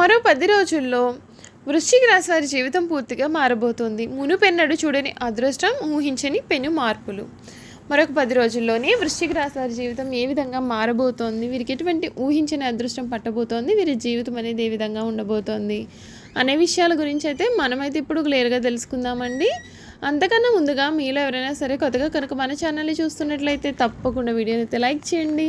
మరో పది రోజుల్లో వృశ్చిక రాశి వారి జీవితం పూర్తిగా మారబోతోంది. మునుపెన్నడు చూడని అదృష్టం ఊహించని పెను మార్పులు. మరొక పది రోజుల్లోనే వృశ్చిక రాశి వారి జీవితం ఏ విధంగా మారబోతోంది? వీరికి ఎటువంటి ఊహించని అదృష్టం పట్టబోతోంది? వీరి జీవితం అనేది ఏ విధంగా ఉండబోతోంది? అనే విషయాల గురించి అయితే మనమైతే ఇప్పుడు క్లియర్గా తెలుసుకుందామండి. అంతకన్నా ముందుగా మీలో ఎవరైనా సరే కొత్తగా కనుక మన ఛానల్ని చూస్తున్నట్లయితే తప్పకుండా వీడియోని అయితే లైక్ చేయండి.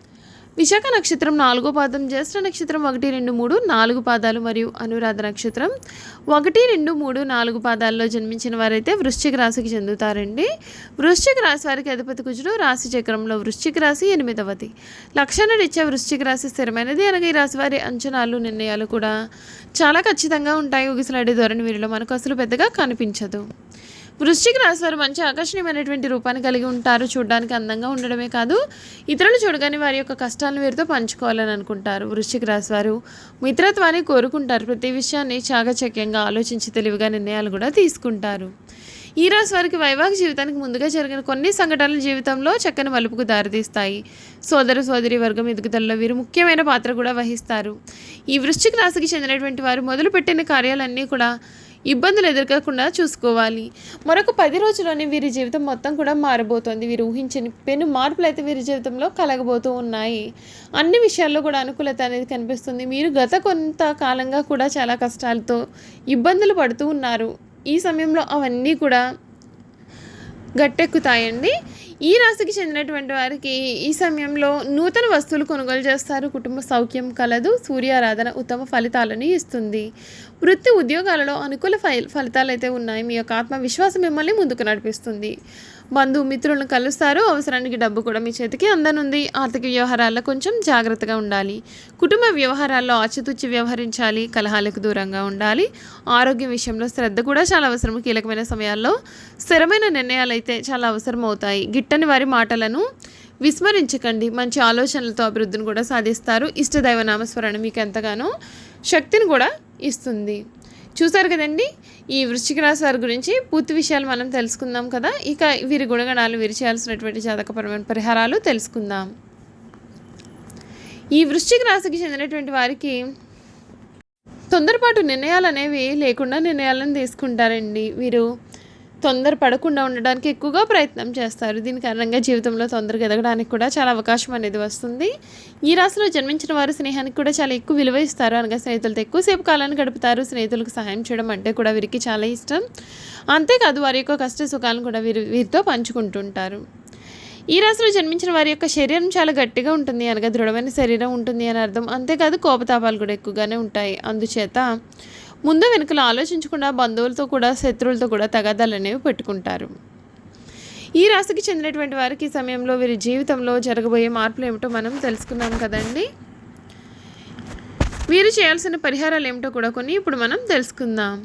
విశాఖ నక్షత్రం నాలుగో పాదం జ్యేష్ఠ నక్షత్రం ఒకటి రెండు మూడు నాలుగు పాదాలు మరియు అనురాధ నక్షత్రం ఒకటి రెండు మూడు నాలుగు పాదాల్లో జన్మించిన వారైతే వృశ్చిక రాశికి చెందుతారండి. వృశ్చిక రాశి వారికి అధిపతి కుజుడు రాశి చక్రంలో వృశ్చిక రాశి ఎనిమిదవది. లక్షణ వృశ్చిక రాశి స్థిరమైనది. అనగా ఈ రాశి వారి అంచనాలు నిర్ణయాలు కూడా చాలా ఖచ్చితంగా ఉంటాయి. ఊగిసలాడే ధోరణి వీరిలో మనకు అసలు పెద్దగా కనిపించదు. వృశ్చిక రాశి వారు మంచి ఆకర్షణీయమైనటువంటి రూపాన్ని కలిగి ఉంటారు. చూడడానికి అందంగా ఉండడమే కాదు ఇతరులు చూడగానే వారి యొక్క కష్టాలను వీరితో పంచుకోవాలని అనుకుంటారు. వృశ్చిక రాశి వారు మిత్రత్వాన్ని కోరుకుంటారు. ప్రతి విషయాన్ని చాకచక్యంగా ఆలోచించి తెలివిగా నిర్ణయాలు కూడా తీసుకుంటారు. ఈ రాశి వారికి వైవాహిక జీవితానికి ముందుగా జరిగిన కొన్ని సంఘటనలు జీవితంలో చక్కని మలుపుకు దారితీస్తాయి. సోదర సోదరి వర్గం ఎదుగుదలలో వీరు ముఖ్యమైన పాత్ర కూడా వహిస్తారు. ఈ వృశ్చిక రాశికి చెందినటువంటి వారు మొదలుపెట్టిన కార్యాలన్నీ కూడా ఇబ్బందులు ఎదుర్కోకుండా చూసుకోవాలి. మరొక పది రోజుల్లోనే వీరి జీవితం మొత్తం కూడా మారబోతోంది. వీరు ఊహించని పెను మార్పులు అయితే వీరి జీవితంలో కలగబోతూ ఉన్నాయి. అన్ని విషయాల్లో కూడా అనుకూలత అనేది కనిపిస్తుంది. మీరు గత కొంత కాలంగా కూడా చాలా కష్టాలతో ఇబ్బందులు పడుతూ ఉన్నారు. ఈ సమయంలో అవన్నీ కూడా గట్టెక్కుతాయండి. ఈ రాశికి చెందినటువంటి వారికి ఈ సమయంలో నూతన వస్తువులు కొనుగోలు చేస్తారు. కుటుంబ సౌఖ్యం కలదు. సూర్యారాధన ఉత్తమ ఫలితాలను ఇస్తుంది. వృత్తి ఉద్యోగాలలో అనుకూల ఫలితాలు అయితే ఉన్నాయి. మీ యొక్క ఆత్మవిశ్వాసం మిమ్మల్ని ముందుకు నడిపిస్తుంది. బంధువు మిత్రులను కలుస్తారు. అవసరానికి డబ్బు కూడా మీ చేతికి అందనుంది. ఆర్థిక వ్యవహారాల్లో కొంచెం జాగ్రత్తగా ఉండాలి. కుటుంబ వ్యవహారాల్లో ఆచితూచి వ్యవహరించాలి. కలహాలకు దూరంగా ఉండాలి. ఆరోగ్యం విషయంలో శ్రద్ధ కూడా చాలా అవసరం. కీలకమైన సమయాల్లో స్థిరమైన నిర్ణయాలు అయితే చాలా అవసరం అవుతాయి. గిట్టని వారి మాటలను విస్మరించకండి. మంచి ఆలోచనలతో అభివృద్ధిని కూడా సాధిస్తారు. ఇష్టదైవ నామస్మరణ మీకు ఎంతగానో శక్తిని కూడా ఇస్తుంది. చూసారు కదండి? ఈ వృశ్చిక రాశి వారి గురించి పూర్తి విషయాలు మనం తెలుసుకుందాం కదా. ఇక వీరి గుణగణాలు వీరి చేయాల్సినటువంటి జాతకపరమైన పరిహారాలు తెలుసుకుందాం. ఈ వృశ్చిక రాశికి చెందినటువంటి వారికి తొందరపాటు నిర్ణయాలు అనేవి లేకుండా నిర్ణయాలను తీసుకుంటారండి వీరు. తొందర పడకుండా ఉండడానికి ఎక్కువగా ప్రయత్నం చేస్తారు. దీని కారణంగా జీవితంలో తొందరగా ఎదగడానికి కూడా చాలా అవకాశం అనేది వస్తుంది. ఈ రాశిలో జన్మించిన వారు స్నేహానికి కూడా చాలా ఎక్కువ విలువ ఇస్తారు. అనగా స్నేహితులతో ఎక్కువసేపు కాలాన్ని గడుపుతారు. స్నేహితులకు సహాయం చేయడం అంటే కూడా వీరికి చాలా ఇష్టం. అంతేకాదు వారి యొక్క కష్ట సుఖాలను కూడా వీరు వీరితో పంచుకుంటుంటారు. ఈ రాశిలో జన్మించిన వారి యొక్క శరీరం చాలా గట్టిగా ఉంటుంది. అనగా దృఢమైన శరీరం ఉంటుంది అని అర్థం. అంతేకాదు కోపతాపాలు కూడా ఎక్కువగానే ఉంటాయి. అందుచేత ముందు వెనుకలు ఆలోచించకుండా బంధువులతో కూడా శత్రువులతో కూడా తగాదాలు అనేవి పెట్టుకుంటారు. ఈ రాశికి చెందినటువంటి వారికి ఈ సమయంలో వీరి జీవితంలో జరగబోయే మార్పులు ఏమిటో మనం తెలుసుకున్నాం కదండి. వీరు చేయాల్సిన పరిహారాలు ఏమిటో కూడా కొన్ని ఇప్పుడు మనం తెలుసుకుందాం.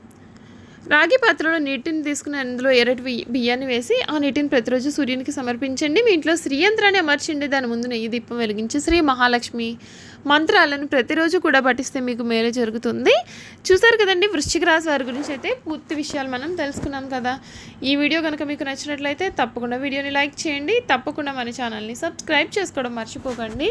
రాగి పాత్రలో నీటిని తీసుకుని అందులో ఎర్రటి బియ్యాన్ని వేసి ఆ నీటిని ప్రతిరోజు సూర్యునికి సమర్పించండి. మీ ఇంట్లో శ్రీయంత్రాన్ని అమర్చండి దాని ముందు నెయ్యి దీపం వెలిగించి శ్రీ మహాలక్ష్మి మంత్రాలను ప్రతిరోజు కూడా పఠిస్తే మీకు మేలు జరుగుతుంది. చూసారు కదండి వృశ్చిక రాశి వారి గురించి అయితే పూర్తి విషయాలు మనం తెలుసుకున్నాం కదా. ఈ వీడియో కనుక మీకు నచ్చినట్లయితే తప్పకుండా వీడియోని లైక్ చేయండి. తప్పకుండా మన ఛానల్ని సబ్స్క్రైబ్ చేసుకోవడం మర్చిపోకండి.